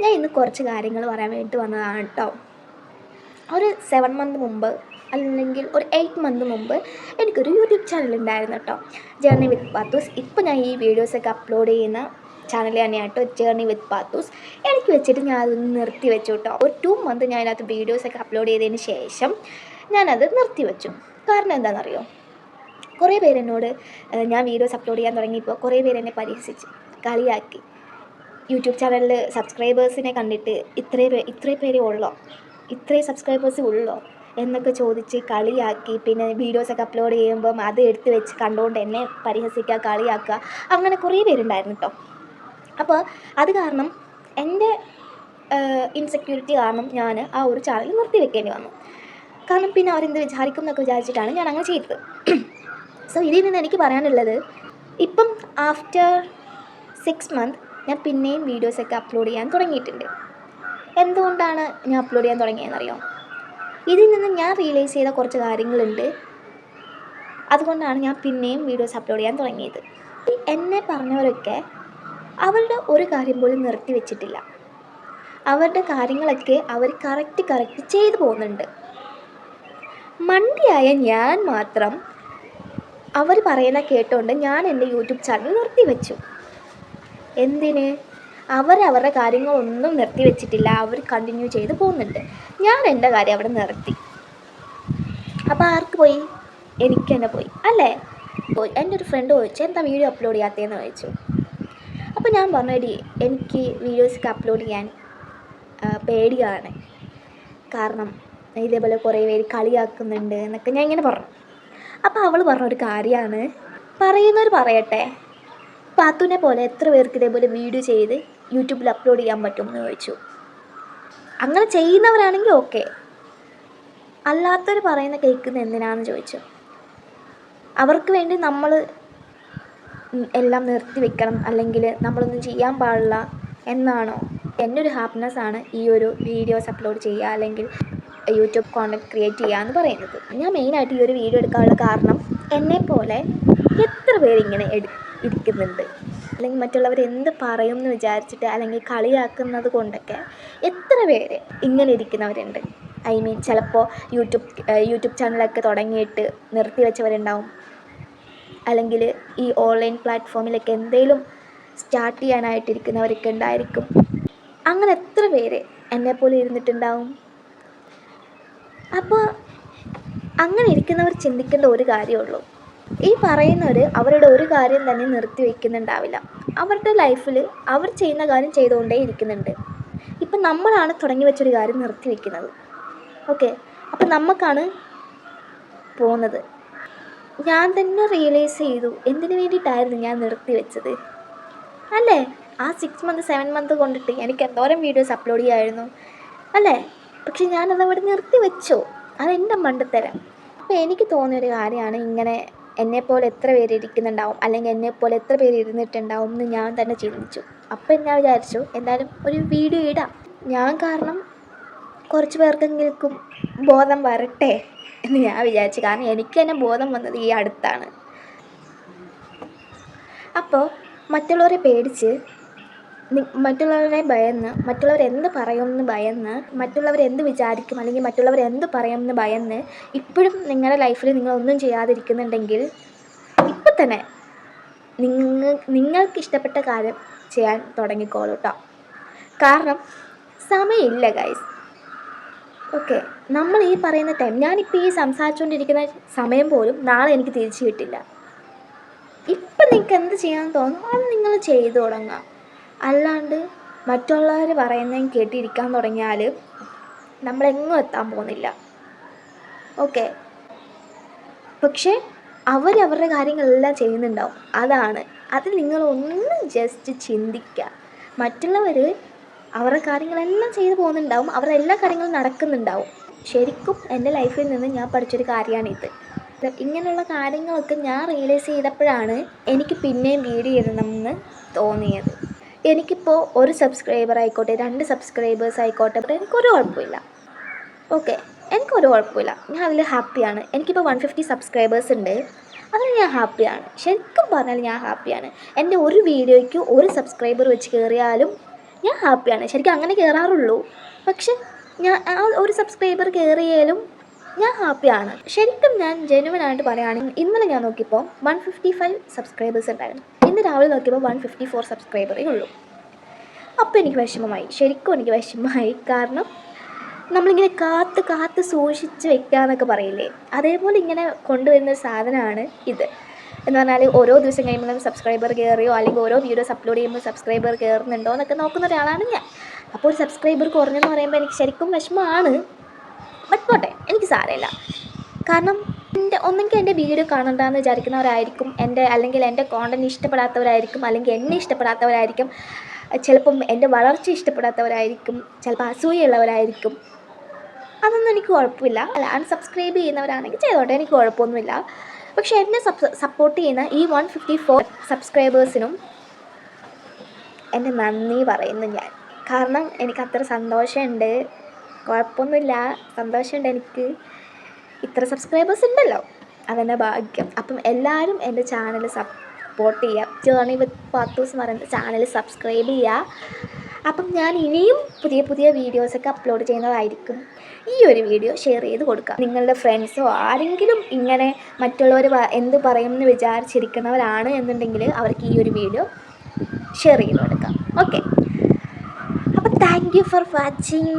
ഞാൻ ഇന്ന് കുറച്ച് കാര്യങ്ങൾ പറയാൻ വേണ്ടി വന്നതാണ് കേട്ടോ. ഒരു സെവൻ മന്ത് മുമ്പ് അല്ലെങ്കിൽ ഒരു എയ്റ്റ് മന്ത് മുമ്പ് എനിക്കൊരു യൂട്യൂബ് ചാനൽ ഉണ്ടായിരുന്നു കേട്ടോ. ജേർണി വിത്ത് പാത്തൂസ് ഇപ്പോൾ ഞാൻ ഈ വീഡിയോസൊക്കെ അപ്ലോഡ് ചെയ്യുന്ന ചാനൽ തന്നെയാണ് കേട്ടോ ജേർണി വിത്ത് പാത്തൂസ് എനിക്ക് വെച്ചിട്ട് ഞാൻ അതൊന്ന് നിർത്തി വെച്ചു കേട്ടോ. ഒരു ടു മന്ത് ഞാൻ അതിനകത്ത് വീഡിയോസൊക്കെ അപ്ലോഡ് ചെയ്തതിന് ശേഷം ഞാനത് നിർത്തി വെച്ചു. കാരണം എന്താണെന്നറിയോ? കുറേ പേരെന്നോട് ഞാൻ വീഡിയോസ് അപ്ലോഡ് ചെയ്യാൻ തുടങ്ങിയപ്പോൾ കുറേ പേരെന്നെ പരിഹസിച്ച് കളിയാക്കി യൂട്യൂബ് ചാനലിൽ സബ്സ്ക്രൈബേഴ്സിനെ കണ്ടിട്ട് ഇത്രേ പേ ഇത്രേ പേരേ ഉള്ളോ? ഇത്രേ സബ്സ്ക്രൈബേഴ്സ് ഉള്ളോ? എന്നൊക്കെ ചോദിച്ച് കളിയാക്കി പിന്നെ വീഡിയോസൊക്കെ അപ്ലോഡ് ചെയ്യുമ്പം അത് എടുത്ത് വെച്ച് കണ്ടുകൊണ്ട് എന്നെ പരിഹസിക്കുക കളിയാക്കുക അങ്ങനെ കുറേ പേരുണ്ടായിരുന്നു കേട്ടോ അപ്പോൾ അത് കാരണം എന്റെ ഇൻസെക്യൂരിറ്റി കാരണം ഞാൻ ആ ഒരു ചാനൽ നിർത്തി വെക്കേണ്ടി വന്നു. കാരണം പിന്നെ അവരെന്ത് വിചാരിക്കും എന്നൊക്കെ വിചാരിച്ചിട്ടാണ് ഞാൻ അങ്ങനെ ചെയ്തത്. സോ ഇതിൽ നിന്ന് എനിക്ക് പറയാനുള്ളത് ഇപ്പം ആഫ്റ്റർ സിക്സ് മന്ത് ഞാൻ പിന്നെയും വീഡിയോസൊക്കെ അപ്ലോഡ് ചെയ്യാൻ തുടങ്ങിയിട്ടുണ്ട്. എന്തുകൊണ്ടാണ് ഞാൻ അപ്ലോഡ് ചെയ്യാൻ തുടങ്ങിയതെന്നറിയോ? ഇതിൽ നിന്ന് ഞാൻ റിയലൈസ് ചെയ്ത കുറച്ച് കാര്യങ്ങളുണ്ട്. അതുകൊണ്ടാണ് ഞാൻ പിന്നെയും വീഡിയോസ് അപ്ലോഡ് ചെയ്യാൻ തുടങ്ങിയത്. എന്നെ പറഞ്ഞവരൊക്കെ അവരുടെ ഒരു കാര്യം പോലും നിർത്തി വെച്ചിട്ടില്ല. അവരുടെ കാര്യങ്ങളൊക്കെ അവർ കറക്റ്റ് കറക്റ്റ് ചെയ്തു പോകുന്നുണ്ട്. മണ്ടിയായ ഞാൻ മാത്രം അവർ പറയുന്ന കേട്ടുകൊണ്ട് ഞാൻ എന്റെ യൂട്യൂബ് ചാനൽ നിർത്തി വെച്ചു. എന്തിന്? അവർ അവരുടെ കാര്യങ്ങളൊന്നും നിർത്തി വെച്ചിട്ടില്ല. അവർ കണ്ടിന്യൂ ചെയ്ത് പോകുന്നുണ്ട്. ഞാൻ എന്റെ കാര്യം അവിടെ നിർത്തി. അപ്പോൾ ആർക്ക് പോയി? എനിക്ക് തന്നെ പോയി. അല്ലേ? പോയി. എന്റെ ഒരു ഫ്രണ്ട് ചോദിച്ചു എന്താ വീഡിയോ അപ്ലോഡ് ചെയ്യാത്തതെന്ന്? ചോദിച്ചു. അപ്പോൾ ഞാൻ പറഞ്ഞു എടി എനിക്ക് വീഡിയോസൊക്കെ അപ്ലോഡ് ചെയ്യാൻ പേടിയാണ്. കാരണം ഇതേപോലെ കുറേ പേര് കളിയാക്കുന്നുണ്ട് എന്നൊക്കെ ഞാൻ ഇങ്ങനെ പറഞ്ഞു. അപ്പോൾ അവൾ പറഞ്ഞൊരു കാര്യമാണ്. പറയുന്നവർ പറയട്ടെ. പാത്തുവിനെ പോലെ എത്ര പേർക്ക് ഇതേപോലെ വീഡിയോ ചെയ്ത് യൂട്യൂബിൽ അപ്ലോഡ് ചെയ്യാൻ പറ്റും എന്ന് ചോദിച്ചു. അങ്ങനെ ചെയ്യുന്നവരാണെങ്കിൽ ഓക്കെ അല്ലാത്തവർ പറയുന്ന കേൾക്കുന്ന എന്തിനാണെന്ന് ചോദിച്ചു. അവർക്ക് വേണ്ടി നമ്മൾ എല്ലാം നിർത്തി വെക്കണം അല്ലെങ്കിൽ നമ്മളൊന്നും ചെയ്യാൻ പാടില്ല എന്നാണോ? എന്റെ ഒരു ഹാപ്പിനെസ് ആണ് ഈ ഒരു വീഡിയോസ് അപ്ലോഡ് ചെയ്യുക അല്ലെങ്കിൽ യൂട്യൂബ് കോണ്ടക്ട് ക്രിയേറ്റ് ചെയ്യുക എന്ന് പറയുന്നത്. ഞാൻ മെയിനായിട്ട് ഈ ഒരു വീഡിയോ എടുക്കാനുള്ള കാരണം എന്നെപ്പോലെ എത്ര പേരിങ്ങനെ എടുക്കും എടു ഇരിക്കുന്നുണ്ട്. അല്ലെങ്കിൽ മറ്റുള്ളവർ എന്ത് പറയും എന്ന് വിചാരിച്ചിട്ട് അല്ലെങ്കിൽ കളിയാക്കുന്നത് കൊണ്ടൊക്കെ എത്ര പേര് ഇങ്ങനെ ഇരിക്കുന്നവരുണ്ട്. ഐ മീൻ ചിലപ്പോൾ യൂട്യൂബ് യൂട്യൂബ് ചാനലൊക്കെ തുടങ്ങിയിട്ട് നിർത്തി വെച്ചവരുണ്ടാവും. അല്ലെങ്കിൽ ഈ ഓൺലൈൻ പ്ലാറ്റ്ഫോമിലൊക്കെ എന്തെങ്കിലും സ്റ്റാർട്ട് ചെയ്യാനായിട്ടിരിക്കുന്നവരൊക്കെ ഉണ്ടായിരിക്കും. അങ്ങനെ എത്ര പേര് പോലെ ഇരുന്നിട്ടുണ്ടാവും? അപ്പോൾ അങ്ങനെ ഇരിക്കുന്നവർ ചിന്തിക്കേണ്ട ഒരു കാര്യമുള്ളൂ ഈ പറയുന്നവർ അവരുടെ ഒരു കാര്യം തന്നെ നിർത്തി വയ്ക്കുന്നുണ്ടാവില്ല അവരുടെ ലൈഫിൽ അവർ ചെയ്യുന്ന കാര്യം ചെയ്തുകൊണ്ടേ ഇരിക്കുന്നുണ്ട്. ഇപ്പം നമ്മളാണ് തുടങ്ങി വെച്ചൊരു കാര്യം നിർത്തി വയ്ക്കുന്നത് ഓക്കെ? അപ്പം നമുക്കാണ് പോകുന്നത് ഞാൻ തന്നെ റിയലൈസ് ചെയ്തു. എന്തിനു വേണ്ടിയിട്ടായിരുന്നു ഞാൻ നിർത്തി വെച്ചത്? അല്ലേ? ആ സിക്സ് മന്ത് സെവൻ മന്ത് കൊണ്ടിട്ട് എനിക്ക് എന്തോരം വീഡിയോസ് അപ്ലോഡ് ചെയ്യായിരുന്നു. അല്ലേ? പക്ഷെ ഞാനത് അവിടെ നിർത്തി വെച്ചോ. അതെന്റെ മണ്ടത്തരം. അപ്പോൾ എനിക്ക് തോന്നിയൊരു കാര്യമാണ് ഇങ്ങനെ എന്നെപ്പോലെ എത്ര പേര് ഇരിക്കുന്നുണ്ടാവും അല്ലെങ്കിൽ എന്നെപ്പോലെ എത്ര പേര് ഇരുന്നിട്ടുണ്ടാവും എന്ന് ഞാൻ തന്നെ ചിന്തിച്ചു. അപ്പം ഞാൻ വിചാരിച്ചു എന്തായാലും ഒരു വീഡിയോ ഇടാം. ഞാൻ കാരണം കുറച്ച് പേർക്കെങ്കിലും ബോധം വരട്ടെ എന്ന് ഞാൻ വിചാരിച്ചു. കാരണം എനിക്ക് തന്നെ ബോധം വന്നത് ഈ അടുത്താണ്. അപ്പോൾ മറ്റുള്ളവരെ പേടിച്ച് മറ്റുള്ളവരെ ഭയന്ന് മറ്റുള്ളവർ എന്ത് പറയുമെന്ന് ഭയന്ന് മറ്റുള്ളവർ എന്ത് വിചാരിക്കും അല്ലെങ്കിൽ മറ്റുള്ളവർ എന്ത് പറയുമെന്ന് ഭയന്ന് ഇപ്പോഴും നിങ്ങളുടെ ലൈഫിൽ നിങ്ങളൊന്നും ചെയ്യാതിരിക്കുന്നുണ്ടെങ്കിൽ ഇപ്പം തന്നെ നിങ്ങൾ നിങ്ങൾക്ക് ഇഷ്ടപ്പെട്ട കാര്യം ചെയ്യാൻ തുടങ്ങിക്കോളൂ കേട്ടോ കാരണം സമയമില്ല ഗൈസ് ഓക്കെ നമ്മൾ ഈ പറയുന്ന ടൈം ഞാനിപ്പോൾ ഈ സംസാരിച്ചുകൊണ്ടിരിക്കുന്ന സമയം പോലും നാളെ എനിക്ക് തിരിച്ചു കിട്ടില്ല. ഇപ്പം നിങ്ങൾക്ക് എന്ത് ചെയ്യാൻ തോന്നുന്നു അത് നിങ്ങൾ ചെയ്തു തുടങ്ങുക. അല്ലാണ്ട് മറ്റുള്ളവർ പറയുന്നതും കേട്ടിരിക്കാൻ തുടങ്ങിയാൽ നമ്മളെങ്ങും എത്താൻ പോകുന്നില്ല. ഓക്കെ? പക്ഷേ അവരവരുടെ കാര്യങ്ങളെല്ലാം ചെയ്യുന്നുണ്ടാവും. അതാണ്. അത് നിങ്ങളൊന്ന് ജസ്റ്റ് ചിന്തിക്കുക മറ്റുള്ളവർ അവരുടെ കാര്യങ്ങളെല്ലാം ചെയ്തു പോകുന്നുണ്ടാവും. അവരുടെ എല്ലാ കാര്യങ്ങളും നടക്കുന്നുണ്ടാവും. ശരിക്കും എന്റെ ലൈഫിൽ നിന്ന് ഞാൻ പഠിച്ചൊരു കാര്യമാണിത് ഇങ്ങനെയുള്ള കാര്യങ്ങളൊക്കെ ഞാൻ റിയലൈസ് ചെയ്തപ്പോഴാണ് എനിക്ക് പിന്നെയും വീഡിയോ ഇടണമെന്ന് തോന്നിയത്. എനിക്കിപ്പോൾ ഒരു സബ്സ്ക്രൈബർ ആയിക്കോട്ടെ രണ്ട് സബ്സ്ക്രൈബേഴ്സ് ആയിക്കോട്ടെ എനിക്കൊരു കുഴപ്പമില്ല. ഓക്കെ എനിക്കൊരു കുഴപ്പമില്ല. ഞാൻ അതിൽ ഹാപ്പിയാണ് എനിക്കിപ്പോൾ വൺ ഫിഫ്റ്റി സബ്സ്ക്രൈബേഴ്സ് ഉണ്ട്. അതിൽ ഞാൻ ഹാപ്പിയാണ് ശരിക്കും പറഞ്ഞാൽ ഞാൻ ഹാപ്പിയാണ് എന്റെ ഒരു വീഡിയോയ്ക്ക് ഒരു സബ്സ്ക്രൈബർ വെച്ച് കയറിയാലും ഞാൻ ഹാപ്പിയാണ് ശരിക്കും അങ്ങനെ കയറാറുള്ളൂ പക്ഷെ ഞാൻ ആ ഒരു സബ്സ്ക്രൈബർ കയറിയാലും ഞാൻ ഹാപ്പിയാണ്. ശരിക്കും ഞാൻ ജെനുവൻ ആയിട്ട് പറയുകയാണെങ്കിൽ ഇന്നലെ ഞാൻ നോക്കിയപ്പോൾ വൺ ഫിഫ്റ്റി ഫൈവ് സബ്സ്ക്രൈബേഴ്സ് ഉണ്ടായിരുന്നു. ഇന്ന് രാവിലെ നോക്കിയപ്പോൾ വൺ ഫിഫ്റ്റി ഫോർ സബ്സ്ക്രൈബറേ ഉള്ളൂ. അപ്പോൾ എനിക്ക് വിഷമമായി. ശരിക്കും എനിക്ക് വിഷമമായി. കാരണം നമ്മളിങ്ങനെ കാത്ത് കാത്ത് സൂക്ഷിച്ച് വെക്കുക എന്നൊക്കെ പറയില്ലേ? അതേപോലെ ഇങ്ങനെ കൊണ്ടുവരുന്ന ഒരു സാധനമാണ് ഇത്. എന്ന് പറഞ്ഞാൽ ഓരോ ദിവസം കഴിയുമ്പോഴും സബ്സ്ക്രൈബർ കയറിയോ അല്ലെങ്കിൽ ഓരോ വീഡിയോസ് അപ്ലോഡ് ചെയ്യുമ്പോൾ സബ്സ്ക്രൈബർ കയറുന്നുണ്ടോ എന്നൊക്കെ നോക്കുന്ന ഒരാളാണ് ഞാൻ. അപ്പോൾ ഒരു സബ്സ്ക്രൈബർ കുറഞ്ഞെന്ന് പറയുമ്പോൾ എനിക്ക് ശരിക്കും വിഷമമാണ്. ബട്ട് പോട്ടെ എനിക്ക് സാരമില്ല. കാരണം എന്റെ ഒന്നെങ്കിൽ എന്റെ വീഡിയോ കാണണ്ടെന്ന് വിചാരിക്കുന്നവരായിരിക്കും. എന്റെ അല്ലെങ്കിൽ എന്റെ കോണ്ടന്റ് ഇഷ്ടപ്പെടാത്തവരായിരിക്കും. അല്ലെങ്കിൽ എന്നെ ഇഷ്ടപ്പെടാത്തവരായിരിക്കും. ചിലപ്പം എന്റെ വളർച്ച ഇഷ്ടപ്പെടാത്തവരായിരിക്കും. ചിലപ്പോൾ അസൂയുള്ളവരായിരിക്കും അതൊന്നും എനിക്ക് കുഴപ്പമില്ല. അല്ല അൺസബ്സ്ക്രൈബ് ചെയ്യുന്നവരാണെങ്കിൽ ചെയ്തോട്ടെ എനിക്ക് കുഴപ്പമൊന്നുമില്ല. പക്ഷേ എന്നെ സപ്പോർട്ട് ചെയ്യുന്ന ഈ വൺ ഫിഫ്റ്റി ഫോർ സബ്സ്ക്രൈബേഴ്സിനും എന്റെ നന്ദി പറയുന്നു ഞാൻ. കാരണം എനിക്ക് അത്ര സന്തോഷമുണ്ട്. കുഴപ്പമൊന്നുമില്ല. സന്തോഷമുണ്ട് എനിക്ക്. ഇത്ര സബ്സ്ക്രൈബേഴ്സ് ഉണ്ടല്ലോ. അതെന്നെ ഭാഗ്യം. അപ്പം എല്ലാവരും എന്റെ ചാനൽ സപ്പോർട്ട് ചെയ്യുക. ജേർണി വിത്ത് പാത്തൂസ് എന്ന് പറയുന്ന ചാനൽ സബ്സ്ക്രൈബ് ചെയ്യുക. അപ്പം ഞാൻ ഇനിയും പുതിയ പുതിയ വീഡിയോസൊക്കെ അപ്ലോഡ് ചെയ്യുന്നതായിരിക്കും. ഈ ഒരു വീഡിയോ ഷെയർ ചെയ്ത് കൊടുക്കുക. നിങ്ങളുടെ ഫ്രണ്ട്സോ ആരെങ്കിലും ഇങ്ങനെ മറ്റുള്ളവർ എന്ത് പറയുമെന്ന് വിചാരിച്ചിരിക്കുന്നവരാണ് എന്നുണ്ടെങ്കിൽ അവർക്ക് ഈ ഒരു വീഡിയോ ഷെയർ ചെയ്ത് കൊടുക്കാം. ഓക്കെ അപ്പം താങ്ക് യു ഫോർ വാച്ചിങ്